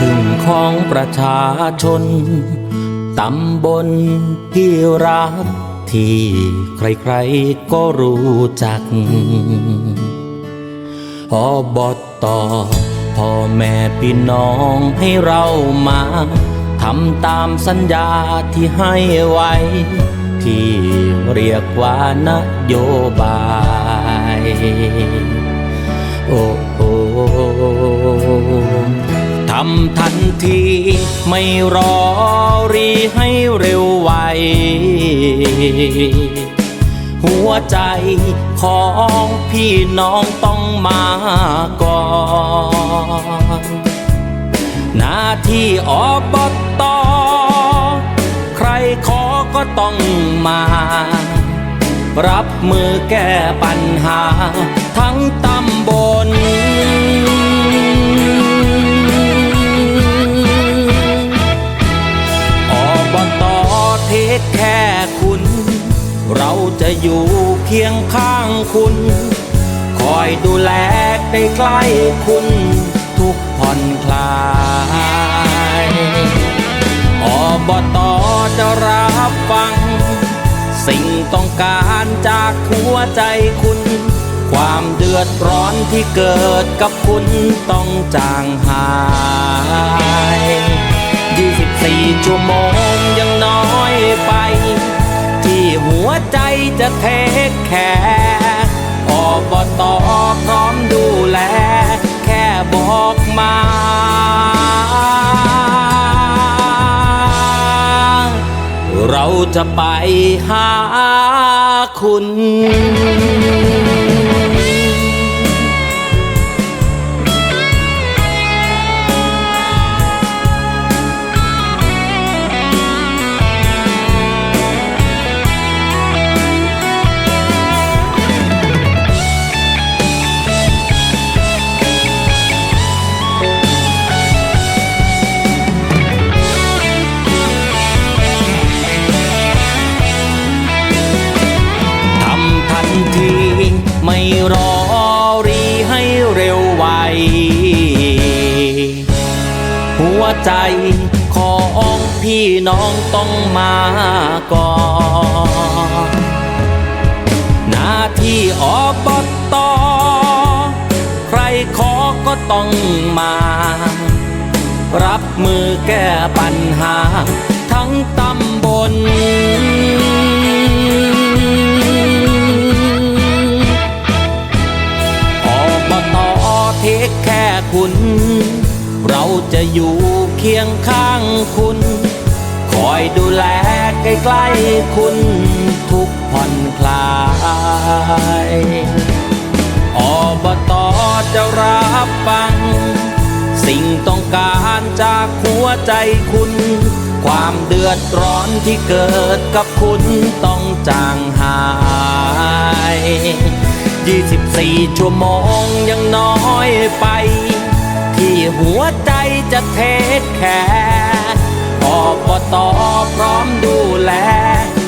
ถึงของประชาชน ตำบลที่รักที่ใครๆก็รู้จักอบตตอพ่อแม่พี่น้องให้เรามาทำตามสัญญาที่ให้ไว้ ที่เรียกว่านโยบายำทันที ไม่รอรีให้เร็วไว หัวใจของพี่น้องต้องมาก่อน หน้าที่อบตอใครขอก็ต้องมา รับมือแก้ปัญหา ทั้งตำบล จะอยู่เคียงข้างคุณ คอยดูแลใกล้ๆคุณ ทุกผ่อนคลายอบตจะรับฟัง สิ่งต้องการจากหัวใจคุณ ความเดือดร้อนที่เกิดกับคุณต้องจางหาย 24 ชั่วโมงยังน้อยไป ใจจะเทคแคร์อบตพร้อมดูแล แค่บอกมาเราจะไปหาคุณ ใจของพี่น้องต้องมาก่อนหน้าที่อบตใครขอก็ต้องมา รับมือแก้ปัญหา ทั้งตำบลอบตเทคแค่คุณ เราจะอยู่เคียงข้างคุณ คอยดูแลใกล้ๆคุณทุกผ่อนคลายอบตจะรับฟัง สิ่งต้องการจากหัวใจคุณ ความเดือดร้อนที่เกิดกับคุณต้องจางหาย24 ชั่วโมงยังน้อยไป ที่หัวใจจะเทคแคร์อบตพร้อมดูแล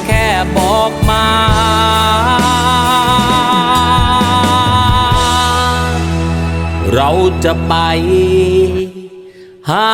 แค่บอกมาเราจะไปหา